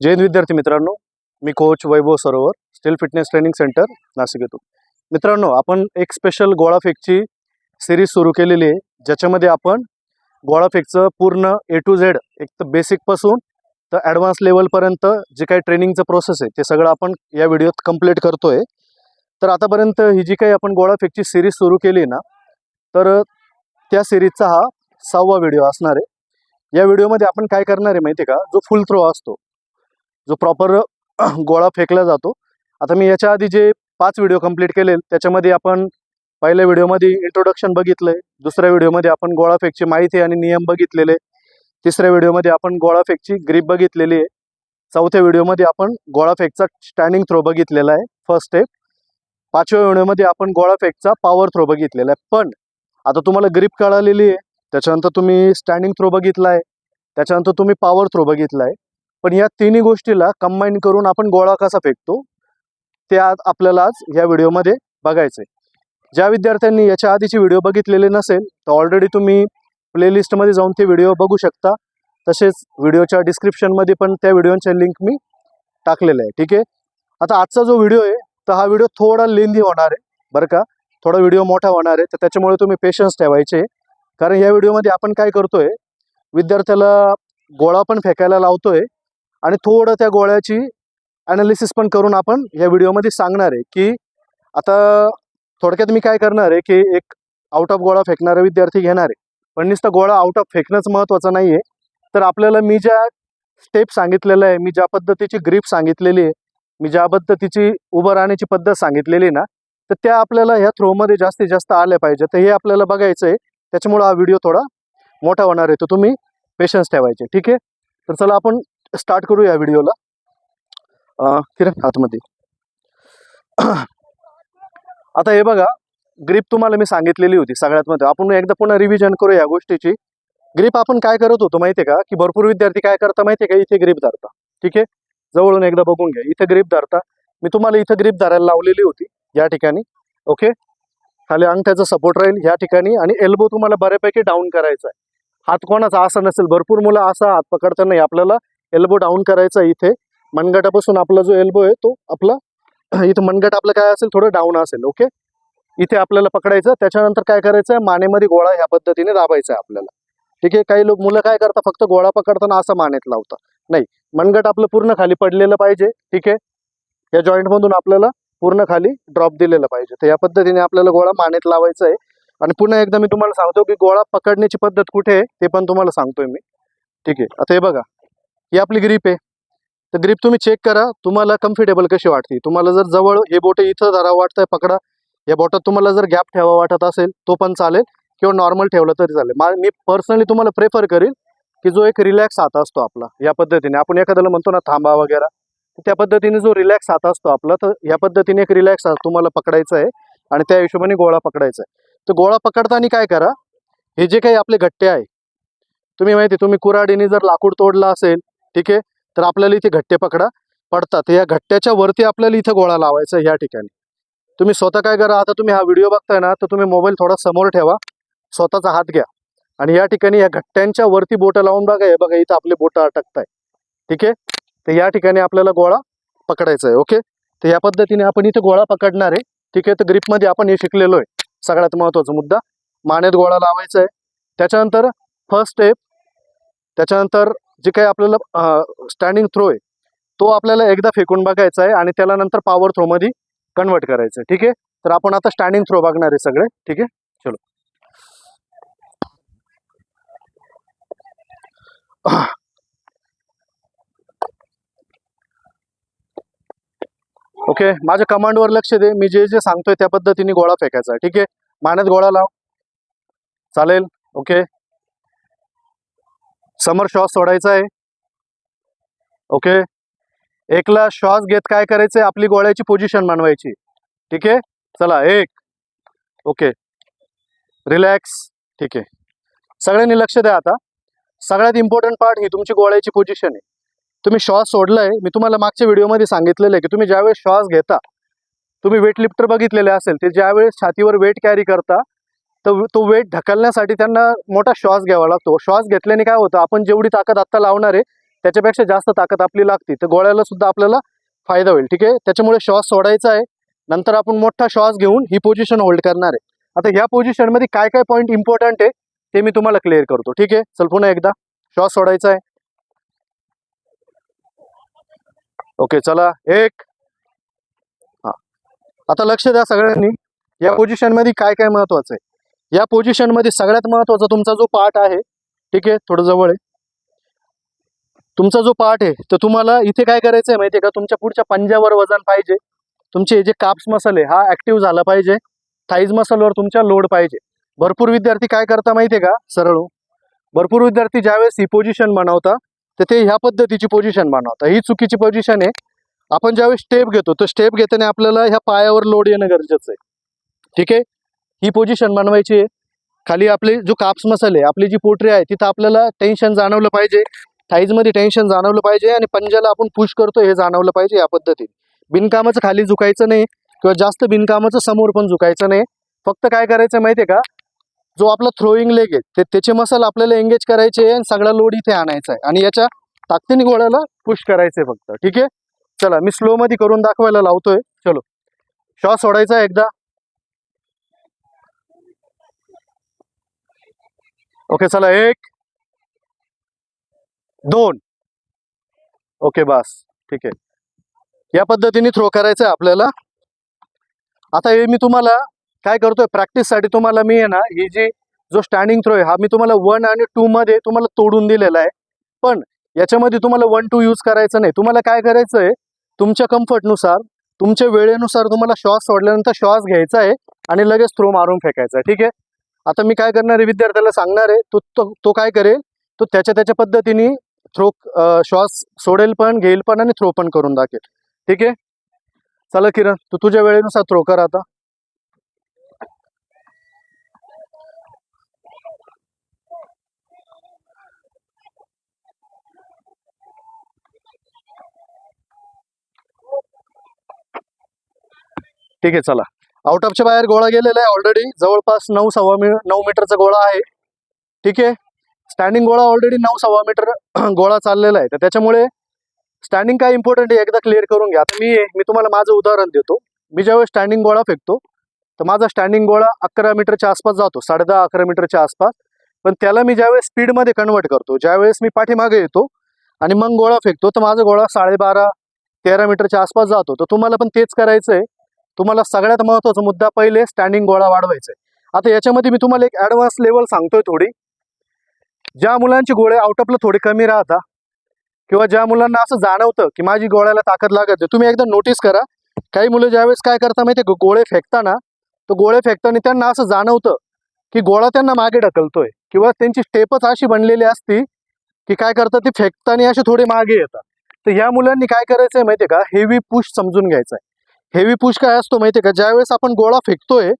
जैन विद्यार्थी मित्रांनो मी coach Vaibhav Sarovar steel fitness training center Nashik येतो मित्रांनो आपण एक स्पेशल गोळाफेकची सिरीज सुरू केलेली आहे ज्याच्यामध्ये आपण गोळाफेकचं पूर्ण ए टू झेड एक तर बेसिकपासून तर ॲडव्हान्स लेवलपर्यंत जे काही ट्रेनिंगचं प्रोसेस आहे ते सगळं आपण या व्हिडिओत कंप्लीट करतोय. तर आतापर्यंत ही जी काही आपण गोळाफेकची सिरीज सुरू केली ना तर त्या सिरीजचा हा सहावा व्हिडिओ असणार आहे. या व्हिडिओमध्ये आपण काय करणार आहे माहिती आहे का? जो फुल थ्रो असतो जो प्रॉपर गोळा फेकला जातो. आता मी याच्या आधी जे पाच व्हिडिओ कंप्लीट केले त्याच्यामध्ये आपण पहिल्या व्हिडिओमध्ये इंट्रोडक्शन बघितलंय. दुसऱ्या व्हिडिओमध्ये आपण गोळा फेकची माहिती आणि नियम बघितलेले. तिसऱ्या व्हिडिओमध्ये आपण गोळा फेकची ग्रीप बघितलेली आहे. चौथ्या व्हिडिओमध्ये आपण गोळा फेकचा स्टँडिंग थ्रो बघितलेला आहे फर्स्ट स्टेप पाचव्या व्हिडिओमध्ये आपण गोळा फेकचा पॉवर थ्रो बघितलेला आहे. पण आता तुम्हाला ग्रीप कळालेली आहे त्याच्यानंतर तुम्ही स्टँडिंग थ्रो बघितला आहे त्याच्यानंतर तुम्ही पॉवर थ्रो बघितला आहे पण या तिन्ही गोष्टीला कंबाईन करून आपण गोळा कसा फेकतो ते आज आपल्याला आज या व्हिडिओमध्ये बघायचं आहे ज्या विद्यार्थ्यांनी याच्या आधीचे व्हिडिओ बघितलेले नसेल तर ऑलरेडी तुम्ही प्लेलिस्टमध्ये जाऊन ते व्हिडिओ बघू शकता. तसेच व्हिडिओच्या डिस्क्रिप्शनमध्ये पण त्या व्हिडिओच्या लिंक मी टाकलेल्या आहे. ठीक आहे? आता आजचा जो व्हिडिओ आहे तर हा व्हिडिओ थोडा लेंदी होणार आहे बरं का? थोडा व्हिडिओ मोठा होणार आहे तर त्याच्यामुळे तुम्ही पेशन्स ठेवायचे कारण या व्हिडिओमध्ये आपण काय करतोय विद्यार्थ्याला गोळा पण फेकायला लावतोय आणि थोडं त्या गोळ्याची ॲनालिसिस पण करून आपण या व्हिडिओमध्ये सांगणार आहे की आता थोडक्यात मी काय करणार आहे की एक आउट ऑफ गोळा फेकणारा विद्यार्थी घेणार आहे. पण नुसतं गोळा आउट ऑफ फेकणंच महत्त्वाचं नाही आहे तर आपल्याला मी ज्या स्टेप सांगितलेलं आहे मी ज्या पद्धतीची ग्रीप सांगितलेली आहे मी ज्या पद्धतीची उभं राहण्याची पद्धत सांगितलेली आहे ना तर त्या आपल्याला ह्या थ्रोमध्ये जास्तीत जास्त आल्या पाहिजे तर हे आपल्याला बघायचं आहे. त्याच्यामुळं हा व्हिडिओ थोडा मोठा होणार आहे. तर तुम्ही पेशन्स ठेवायचे. ठीक आहे? तर चला आपण स्टार्ट करू या व्हिडिओला. किरण आतमध्ये. आता हे बघा ग्रीप तुम्हाला मी सांगितलेली होती सगळ्यात मध्ये आपण एकदा पुन्हा रिव्हिजन करू या गोष्टीची. ग्रीप आपण काय करत होतो माहितीये का? की भरपूर विद्यार्थी काय करता माहितीये का? इथे ग्रीप धरता. ठीक आहे? जवळून एकदा बघून घ्या. इथे ग्रीप धरता. मी तुम्हाला इथं ग्रीप धरायला लावलेली होती या ठिकाणी. ओके? खाली अंगठ्याचा सपोर्ट राहील या ठिकाणी आणि एल्बो तुम्हाला बऱ्यापैकी डाऊन करायचा आहे. हात कोणाचा असा नसेल. भरपूर मुलं असा हात पकडताना आपल्याला एल्बो डाऊन करायचा इथे. मनगटापासून आपला जो एल्बो आहे तो आपला इथं मनगट आपलं काय असेल थोडं डाऊन असेल ओके इथे आपल्याला पकडायचं. त्याच्यानंतर काय करायचं? आहे मानेमध्ये गोळा ह्या पद्धतीने दाबायचा आहे आपल्याला. ठीक आहे? काही लोक मुलं काय करतात? फक्त गोळा पकडताना असं मानेत लावतात. नाही. मनगट आपलं पूर्ण खाली पडलेलं पाहिजे ठीक आहे? या जॉईंट मधून आपल्याला पूर्ण खाली ड्रॉप दिलेलं पाहिजे. तर या पद्धतीने आपल्याला गोळा मानेत लावायचा आहे. आणि पुन्हा एकदा मी तुम्हाला सांगतो की गोळा पकडण्याची पद्धत कुठे आहे ते पण तुम्हाला सांगतोय मी. ठीक आहे? आता हे बघा. ही आपली ग्रीप आहे. तर ग्रीप तुम्ही चेक करा तुम्हाला कम्फर्टेबल कशी वाटते. तुम्हाला जर जवळ हे बोट इथं धरावं वाटतंय पकडा. या बोटात तुम्हाला जर गॅप ठेवा वाटत असेल तो पण चालेल. किंवा नॉर्मल ठेवलं तरी चालेल. मा मी पर्सनली तुम्हाला प्रेफर करेल की जो एक रिलॅक्स हात असतो आपला या पद्धतीने. आपण एखाद्याला म्हणतो ना थांबा वगैरे. त्या पद्धतीने जो रिलॅक्स हात असतो आपला तर या पद्धतीने एक रिलॅक्स हात तुम्हाला पकडायचा आहे आणि त्या हिशोबाने गोळा पकडायचा आहे. तर गोळा पकडताना काय करा हे जे काही आपले घट्टे आहे तुम्ही माहिती तुम्ही कुऱ्हाडीने जर लाकूड तोडलं असेल ठीक आहे? तर आपल्याला इथे घट्टे पकडा पडतात. या घट्ट्याच्या वरती आपल्याला इथं गोळा लावायचा या ठिकाणी. तुम्ही स्वतः काय करा आता तुम्ही हा व्हिडिओ बघताय ना तर तुम्ही मोबाईल थोडा समोर ठेवा. स्वतःचा हात घ्या. आणि या ठिकाणी या घट्ट्यांच्या वरती बोटं लावून बघा. हे बघा इथं आपले बोटं अटकताय ठीक आहे? तर या ठिकाणी आपल्याला गोळा पकडायचा आहे ओके? तर या पद्धतीने आपण इथे गोळा पकडणार आहे. ठीक आहे? तर ग्रीपमध्ये आपण हे शिकलेलो आहे. सगळ्यात महत्त्वाचा मुद्दा. मानेत गोळा लावायचा आहे. त्याच्यानंतर फर्स्ट स्टेप त्याच्यानंतर जे काही आपल्याला स्टँडिंग थ्रो आहे तो आपल्याला एकदा फेकून बघायचा आहे आणि त्याला नंतर पॉवर थ्रोमध्ये कन्वर्ट करायचं आहे. ठीक आहे? तर आपण आता स्टँडिंग थ्रो बघणार आहे सगळे. ठीक आहे? चलो. ओके? माझ्या कमांडवर लक्ष दे. मी जे जे सांगतोय त्या पद्धतीने गोळा फेकायचा आहे. ठीक आहे? मानेत गोळा लाव. चालेल? ओके? समर श्वास सोडायचा आहे. ओके एकला श्वास घेत काय करायचंय आपली गोळ्याची पोझिशन बनवायची ठीक आहे? चला एक. ओके रिलॅक्स ठीक आहे. सगळ्यांनी लक्ष द्या आता. सगळ्यात इम्पॉर्टंट पार्ट ही तुमची गोळ्याची पोझिशन आहे. तुम्ही श्वास सोडलाय मी तुम्हाला मागच्या व्हिडिओमध्ये सांगितलेलं आहे की तुम्ही ज्यावेळेस श्वास घेता तुम्ही वेट लिफ्टर बघितलेले असेल ते ज्यावेळेस छातीवर वेट कॅरी करता तर तो वेट ढकलण्यासाठी त्यांना मोठा श्वास घ्यावा लागतो. श्वास घेतल्याने काय होतं आपण जेवढी ताकद आत्ता लावणार आहे त्याच्यापेक्षा जास्त ताकद आपली लागते. तर गोळ्याला सुद्धा आपल्याला फायदा होईल ठीक आहे? त्याच्यामुळे श्वास सोडायचा आहे. नंतर आपण मोठा श्वास घेऊन ही पोझिशन होल्ड करणार आहे. आता ह्या पोझिशनमध्ये काय काय पॉईंट इम्पॉर्टंट आहे ते मी तुम्हाला क्लिअर करतो ठीक आहे? चल पुन्हा एकदा. श्वास सोडायचा आहे. ओके चला. एक. हा. आता लक्ष द्या सगळ्यांनी. या पोझिशनमध्ये काय काय महत्वाचं आहे? या पोझिशनमध्ये सगळ्यात महत्त्वाचा तुमचा जो पार्ट आहे ठीक आहे थोडं जवळ आहे. तुमचा जो पार्ट आहे तर तुम्हाला इथे काय करायचं आहे माहिती आहे का? तुमच्या पुढच्या पंजावर वजन पाहिजे. तुमचे जे काप्स मसल आहे हा ऍक्टिव्ह झाला पाहिजे. थाईज मसलवर तुमच्या लोड पाहिजे. भरपूर विद्यार्थी काय करता माहिती आहे का? सरळ हो. भरपूर विद्यार्थी ज्यावेळेस ही पोझिशन बनवता तर ते ह्या पद्धतीची पोझिशन बनवता. ही चुकीची पोझिशन आहे. आपण ज्यावेळेस स्टेप घेतो तर स्टेप घेताना आपल्याला ह्या पायावर लोड येणं गरजेचं आहे. ठीक आहे? ही पोझिशन बनवायची आहे. खाली आपली जो काप्स मसल आहे आपली जी पोटरी आहे तिथं आपल्याला टेन्शन जाणवलं पाहिजे. थाईजमध्ये टेन्शन जाणवलं पाहिजे आणि पंजाला आपण पुश करतो हे जाणवलं पाहिजे या पद्धतीने. बिनकामाचं खाली झुकायचं नाही किंवा जास्त बिनकामाचं समोर पण झुकायचं नाही. फक्त काय करायचं माहिती आहे का? जो आपला थ्रोईंग लेग आहे ते त्याचे मसल आपल्याला एंगेज करायचे आहे आणि सगळा लोड इथे आणायचा आहे. आणि याच्या ताकदीने गोळ्याला पुश करायचंय फक्त. ठीक आहे? चला मी स्लो मध्ये करून दाखवायला लावतोय. चलो. श्वास सोडायचा एकदा. ओके चला एक दोन. ओके बस. ठीक आहे. या पद्धतीने थ्रो करायचं आहे आपल्याला. आता हे मी तुम्हाला काय करतोय प्रॅक्टिससाठी तुम्हाला मी आहे ना ही जी जो स्टँडिंग थ्रो आहे हा मी तुम्हाला वन आणि टू मध्ये तुम्हाला तोडून दिलेला आहे. पण याच्यामध्ये तुम्हाला वन टू यूज करायचं नाही. तुम्हाला काय करायचं आहे तुमच्या कम्फर्टनुसार तुमच्या वेळेनुसार तुम्हाला श्वास सोडल्यानंतर श्वास घ्यायचा आहे आणि लगेच थ्रो मारून फेकायचा आहे. ठीक आहे? आता मी काय करणार आहे विद्यार्थ्याला सांगणार आहे तो तो तो काय करेल? तो त्याच्या त्याच्या पद्धतीने थ्रो श्वास सोडेल पण घेईल पण आणि थ्रो पण करून दाखेल. ठीक आहे? चला किरण तू तुझ्या वेळेनुसार थ्रो कर आता. ठीक आहे चला. आउट ऑफच्या बाहेर गोळा गेलेला आहे ऑलरेडी जवळपास नऊ सव्वा मी नऊ मीटरचा गोळा आहे. ठीक आहे? स्टँडिंग गोळा ऑलरेडी नऊ सव्वा मीटर गोळा चाललेला आहे. तर त्याच्यामुळे स्टँडिंग काय इम्पॉर्टंट आहे? एकदा क्लिअर करून घ्या. आता मी मी तुम्हाला माझं उदाहरण देतो. मी ज्यावेळेस स्टँडिंग गोळा फेकतो तर माझा स्टँडिंग गोळा अकरा मीटरच्या आसपास जातो. साडे दहा अकरा मीटरच्या आसपास. पण त्याला मी ज्यावेळेस स्पीडमध्ये कन्वर्ट करतो ज्यावेळेस मी पाठीमागे येतो आणि मग गोळा फेकतो तर माझा गोळा साडेबारा तेरा मीटरच्या आसपास जातो. तर तुम्हाला पण तेच करायचं आहे तुम्हाला सगळ्यात महत्त्वाचा मुद्दा पहिले स्टँडिंग गोळा वाढवायचा आहे. आता याच्यामध्ये मी तुम्हाला एक ॲडव्हान्स लेवल सांगतोय थोडी. ज्या मुलांची गोळे आउट ऑफला थोडी कमी राहता किंवा ज्या मुलांना असं जाणवतं की माझी गोळ्याला ताकद लागत आहे, तुम्ही एकदा नोटीस करा. काही मुलं ज्यावेळेस काय करता माहिती आहे गोळे फेकताना तर गोळे फेकताना त्यांना असं जाणवतं की गोळा त्यांना मागे ढकलतोय किंवा त्यांची स्टेपच अशी बनलेली असती की काय करतात ते फेकताना असे थोडे मागे येतात. तर ह्या मुलांनी काय करायचं आहे माहिती आहे का हेवी पुश समजून घ्यायचा आहे हेवी पुश काय असतो माहिती आहे का? ज्यावेळेस आपण गोळा फेकतोय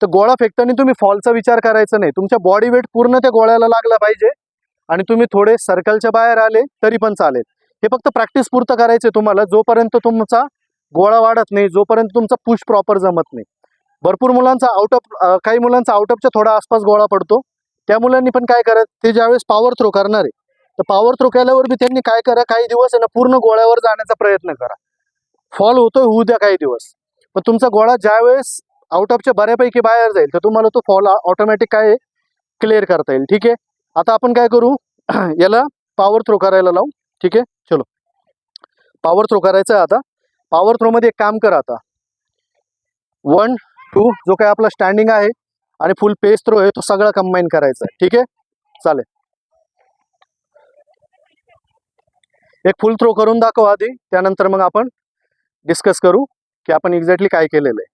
तर गोळा फेकताना तुम्ही फॉलचा विचार करायचा नाही. तुमच्या बॉडी वेट पूर्ण त्या गोळ्याला लागला पाहिजे आणि तुम्ही थोडे सर्कलच्या बाहेर आले तरी पण चालेल. हे फक्त प्रॅक्टिस पुरतं करायचे तुम्हाला. जोपर्यंत तुमचा गोळा वाढत नाही जोपर्यंत तुमचा पुश प्रॉपर जमत नाही. भरपूर मुलांचा आउट ऑफ काही मुलांचा आउट ऑफच्या थोडा आसपास गोळा पडतो. त्या मुलांनी पण काय करा ते ज्यावेळेस पॉवर थ्रो करणार आहे तर पॉवर थ्रो केल्यावर बी त्यांनी काय करा? काही दिवस आहे ना पूर्ण गोळ्यावर जाण्याचा प्रयत्न करा. फॉल होतोय होऊ द्या काही दिवस. पण तुमचा गोळा ज्यावेळेस आउट ऑफच्या बऱ्यापैकी बाहेर जाईल तर तुम्हाला तो फॉल ऑटोमॅटिक काय क्लिअर करता येईल. ठीक आहे? आता आपण काय करू? याला पॉवर थ्रो करायला लावू. ठीक आहे? चलो. पॉवर थ्रो करायचं आहे आता. पॉवर थ्रोमध्ये एक काम करा आता. वन टू जो काय आपला स्टँडिंग आहे आणि फुल पेस थ्रो आहे तो सगळा कंबाईन करायचा आहे. ठीक आहे? चालेल. एक फुल थ्रो करून दाखव आधी. त्यानंतर मग आपण डिस्कस करू की आपण एक्झॅक्टली काय केलेलं आहे.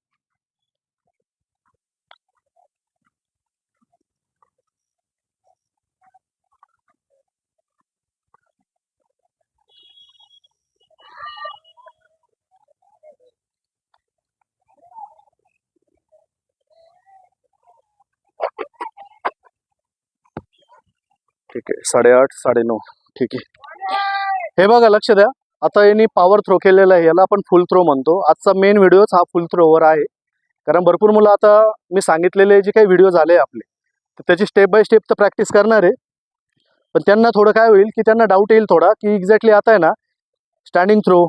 ठीक आहे साडेआठ साडेनऊ ठीक आहे. हे बघा लक्ष द्या. आता यांनी पॉवर थ्रो केलेला आहे याला आपण फुल थ्रो म्हणतो. आजचा मेन व्हिडिओच हा फुल थ्रोवर आहे. कारण भरपूर मुलं आता मी सांगितलेले जे काही व्हिडिओ झाले आपले तर त्याची स्टेप बाय स्टेप तर प्रॅक्टिस करणार आहे. पण त्यांना थोडं काय होईल की त्यांना डाऊट येईल थोडा की एक्झॅक्टली आता आहे ना स्टँडिंग थ्रो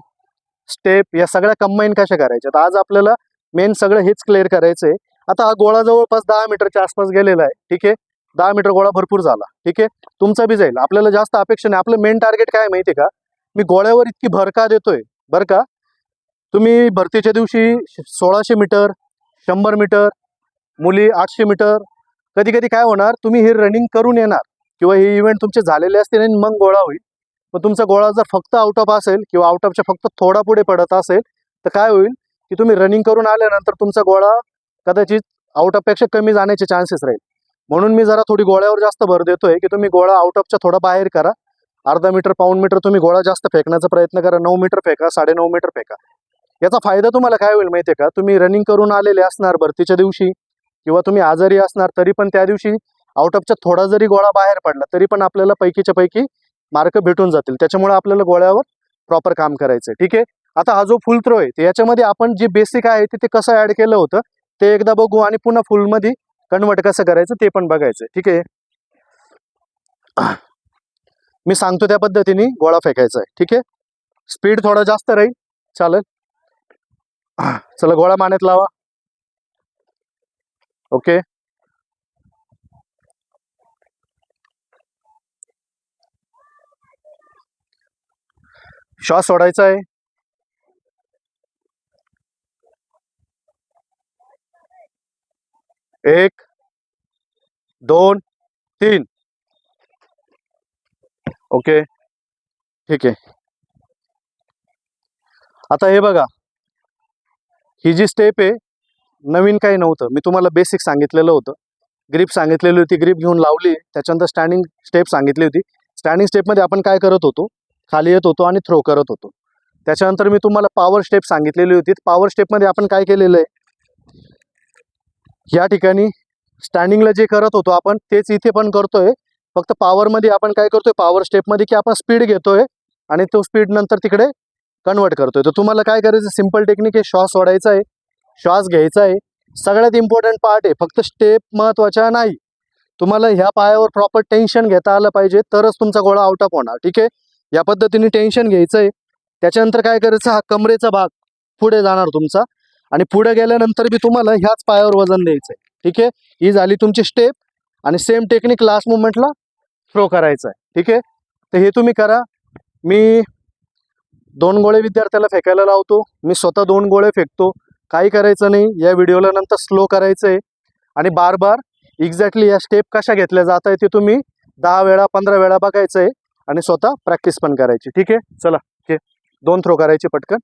स्टेप या सगळ्या कंबाईन कशा करायच्या तर आज आपल्याला मेन सगळं हेच क्लिअर करायचं आहे आता हा गोळा जवळपास दहा मीटरच्या आसपास गेलेला आहे ठीक आहे? दहा मीटर गोळा भरपूर झाला ठीक आहे? तुमचा बी जाईल. आपल्याला जास्त अपेक्षा नाही. आपलं मेन टार्गेट काय माहिती आहे का? मी गोळ्यावर इतकी भर का देतोय. बरं का? तुम्ही भरतीच्या दिवशी सोळाशे मीटर शंभर मीटर मुली आठशे मीटर कधी कधी काय होणार तुम्ही हे रनिंग करून येणार किंवा हे इव्हेंट तुमचे झालेले असतील आणि मग गोळा होईल. पण तुमचा गोळा जर फक्त आउट ऑफ असेल किंवा आउट ऑफच्या फक्त थोडा पुढे पडत असेल तर काय होईल की तुम्ही रनिंग करून आल्यानंतर तुमचा गोळा कदाचित आउट ऑफपेक्षा कमी जाण्याचे चान्सेस राहील. म्हणून मी जरा थोडी गोळ्यावर जास्त भर देतोय की तुम्ही गोळा आउट ऑफच्या थोडा बाहेर करा. अर्धा मीटर पाऊण मीटर तुम्ही गोळा जास्त फेकण्याचा प्रयत्न करा. नऊ मीटर फेका साडे नऊ मीटर फेका. याचा फायदा तुम्हाला काय होईल माहिती आहे का? तुम्ही रनिंग करून आलेले असणार भरतीच्या दिवशी किंवा तुम्ही आजारी असणार तरी पण त्या दिवशी आउट ऑफच्या थोडा जरी गोळा बाहेर पडला तरी पण आपल्याला पैकीच्या पैकी मार्क भेटून जातील. त्याच्यामुळे आपल्याला गोळ्यावर प्रॉपर काम करायचं ठीक आहे? आता हा जो फुल थ्रो आहे याच्यामध्ये आपण जे बेसिक आहे ते ते कसं ऍड केलं होतं ते एकदा बघू आणि पुन्हा फुलमध्ये कन्वर्ट कसं करायचं ते पण बघायचं ठीक आहे? मी सांगतो त्या पद्धतीने गोळा फेकायचा आहे. ठीक आहे? स्पीड थोडा जास्त राहील. चालेल? चला गोळा मानेत लावा. ओके? श्वास सोडायचा आहे. एक दोन तीन. ओके. ठीक आहे. आता हे बघा. ही जी स्टेप आहे नवीन काही नव्हतं. मी तुम्हाला बेसिक सांगितलेलं होतं. ग्रीप सांगितलेली होती ग्रीप घेऊन लावली. त्याच्यानंतर स्टँडिंग स्टेप सांगितली होती. स्टँडिंग स्टेपमध्ये आपण काय करत होतो? खाली येत होतो आणि थ्रो करत होतो. त्याच्यानंतर मी तुम्हाला पॉवर स्टेप सांगितलेली होती. पॉवर स्टेपमध्ये आपण काय केलेलं आहे? या ठिकाणी स्टँडिंगला जे करत होतो आपण तेच इथे पण करतोय. फक्त पॉवरमध्ये आपण काय करतोय? पॉवर स्टेपमध्ये की आपण स्पीड घेतोय आणि तो स्पीड नंतर तिकडे कन्वर्ट करतोय. तर तुम्हाला काय करायचं सिंपल टेक्निक आहे. श्वास सोडायचा आहे. श्वास घ्यायचा आहे. सगळ्यात इम्पॉर्टंट पार्ट आहे. फक्त स्टेप महत्त्वाच्या नाही. तुम्हाला ह्या पायावर प्रॉपर टेन्शन घेता आलं पाहिजे. तरच तुमचा गोळा आउट ऑफ होणार. ठीक आहे? या पद्धतीने टेन्शन घ्यायचं आहे त्याच्यानंतर काय करायचं? हा कमरेचा भाग पुढे जाणार तुमचा. आणि पुढे गेल्यानंतर बी तुम्हाला ह्याच पायावर वजन द्यायचं आहे ठीक आहे? ही झाली तुमची स्टेप आणि सेम टेक्निक लास्ट मुवमेंटला थ्रो करायचा आहे ठीक आहे? तर हे तुम्ही करा. मी दोन गोळे विद्यार्थ्याला फेकायला लावतो. मी स्वतः दोन गोळे फेकतो. काही करायचं नाही. या व्हिडिओला नंतर स्लो करायचं आहे आणि बार बार एक्झॅक्टली या स्टेप कशा घेतल्या जात आहे ते तुम्ही दहा वेळा पंधरा वेळा बघायचं आहे आणि स्वतः प्रॅक्टिस पण करायची. ठीक आहे? चला. ठीक दोन थ्रो करायचे पटकन.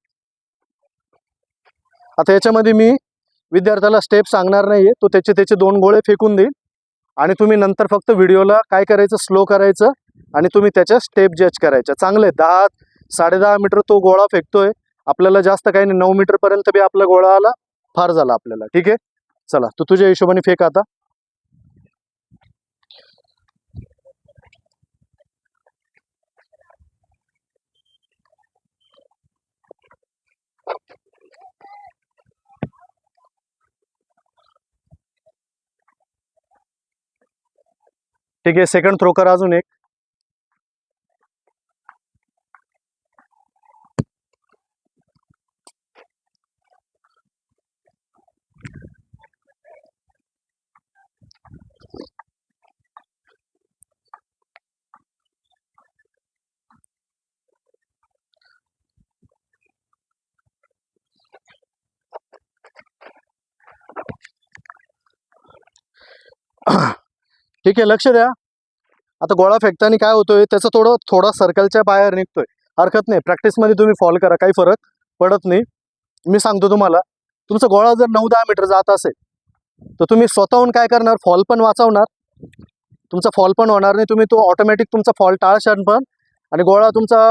आता याच्यामध्ये मी विद्यार्थ्याला स्टेप सांगणार नाहीये. तो त्याचे त्याचे दोन गोळे फेकून देईल. आणि तुम्ही नंतर फक्त व्हिडिओला काय करायचं स्लो करायचं आणि तुम्ही त्याच्या स्टेप जज करायच्या. चांगले दहा साडे दहा मीटर तो गोळा फेकतोय. आपल्याला जास्त काही नाही. नऊ मीटर पर्यंत बी आपला गोळा आला फार झाला आपल्याला. ठीक आहे? चला तू तुझ्या हिशोबाने फेक आता. ठीक आहे सेकंड थ्रोकर अजून एक. ठीक आहे लक्ष द्या. आता गोळा फेकताना काय होतोय त्याचं थोडं थोडा सर्कलच्या बाहेर निघतोय. हरकत नाही. प्रॅक्टिसमध्ये तुम्ही फॉल करा काही फरक पडत नाही. मी सांगतो तुम्हाला तुमचा गोळा जर नऊ दहा मीटर जात असेल तर तुम्ही स्वतःहून काय करणार? फॉल पण वाचवणार. तुमचा फॉल पण होणार नाही. तुम्ही तो ऑटोमॅटिक तुमचा फॉल टाळशान पण आणि गोळा तुमचा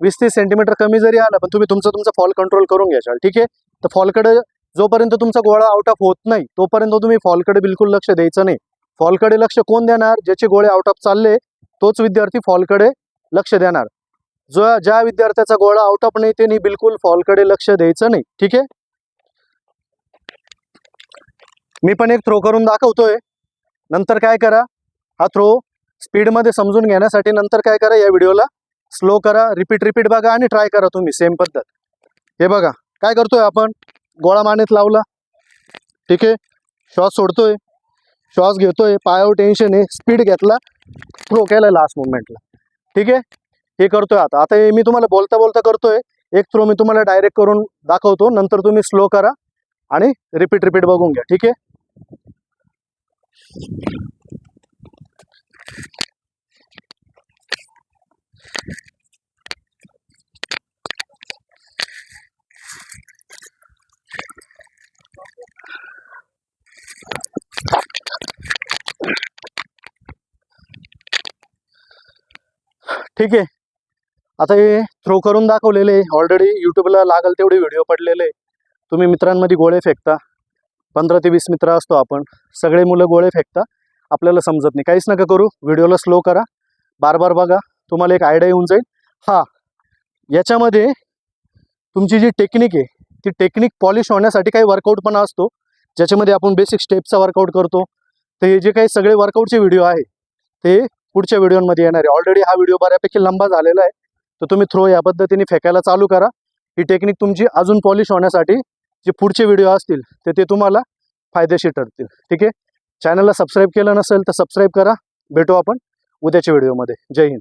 वीस तीस सेंटीमीटर कमी जरी आला पण तुम्ही तुमचा तुमचा फॉल कंट्रोल करून घ्याल ठीक आहे? तर फॉलकडे जोपर्यंत तुमचा गोळा आउट ऑफ होत नाही तोपर्यंत तुम्ही फॉलकडे बिलकुल लक्ष द्यायचं नाही. फॉलकडे लक्ष कोण देणार? ज्याचे गोळे आउट ऑफ चालले तोच विद्यार्थी फॉलकडे लक्ष देणार. जो ज्या विद्यार्थ्याचा गोळा आउट ऑफ नाही त्यांनी बिलकुल फॉलकडे लक्ष द्यायचं नाही. ठीक आहे? मी पण एक थ्रो करून दाखवतोय. नंतर काय करा? हा थ्रो स्पीडमध्ये समजून घेण्यासाठी नंतर काय करा? या व्हिडिओला स्लो करा. रिपीट रिपीट बघा आणि ट्राय करा तुम्ही. सेम पद्धत. हे बघा. काय करतोय आपण? गोळा मानेत लावला. ठीक आहे? श्वास सोडतोय. श्वास घेतोय पायावर टेन्शन आहे स्पीड घेतला थ्रो केला लास्ट मुवमेंटला ठीक आहे? हे करतोय आता. आता हे मी तुम्हाला बोलता बोलता करतोय. एक थ्रो मी तुम्हाला डायरेक्ट करून दाखवतो. नंतर तुम्ही स्लो करा आणि रिपीट रिपीट बघून घ्या. ठीक आहे? ठीक आहे. आता हे थ्रो करून दाखवलेले ऑलरेडी यूट्यूबला लागल तेवढे व्हिडिओ पडलेले तुम्ही मित्रांमध्ये गोळे फेकता. पंधरा ते वीस मित्र असतो आपण. सगळे मुलं गोळे फेकता. आपल्याला समजत नाही. काहीच नका करू. व्हिडिओला स्लो करा. बार बार बघा. तुम्हाला एक आयडिया येऊन जाईल. हा. याच्यामध्ये तुमची जी टेक्निक आहे ती टेक्निक पॉलिश होण्यासाठी काही वर्कआउट पण असतो. ज्याच्यामध्ये आपण बेसिक स्टेपचा वर्कआउट करतो. तर हे जे काही सगळे वर्कआउटचे व्हिडिओ आहे ते पुढच्या व्हिडिओमध्ये येणार आहे. ऑलरेडी हा व्हिडिओ बऱ्यापैकी लंबा झालेला आहे. तर तुम्ही थ्रो या पद्धतीने फेकायला चालू करा. ही टेक्निक तुमची अजून पॉलिश होण्यासाठी जे पुढचे व्हिडिओ असतील तर ते तुम्हाला फायदेशीर ठरतील. ठीक आहे? चॅनलला सबस्क्राईब केलं नसेल तर सबस्क्राईब करा. भेटू आपण उद्याच्या व्हिडिओमध्ये. जय हिंद.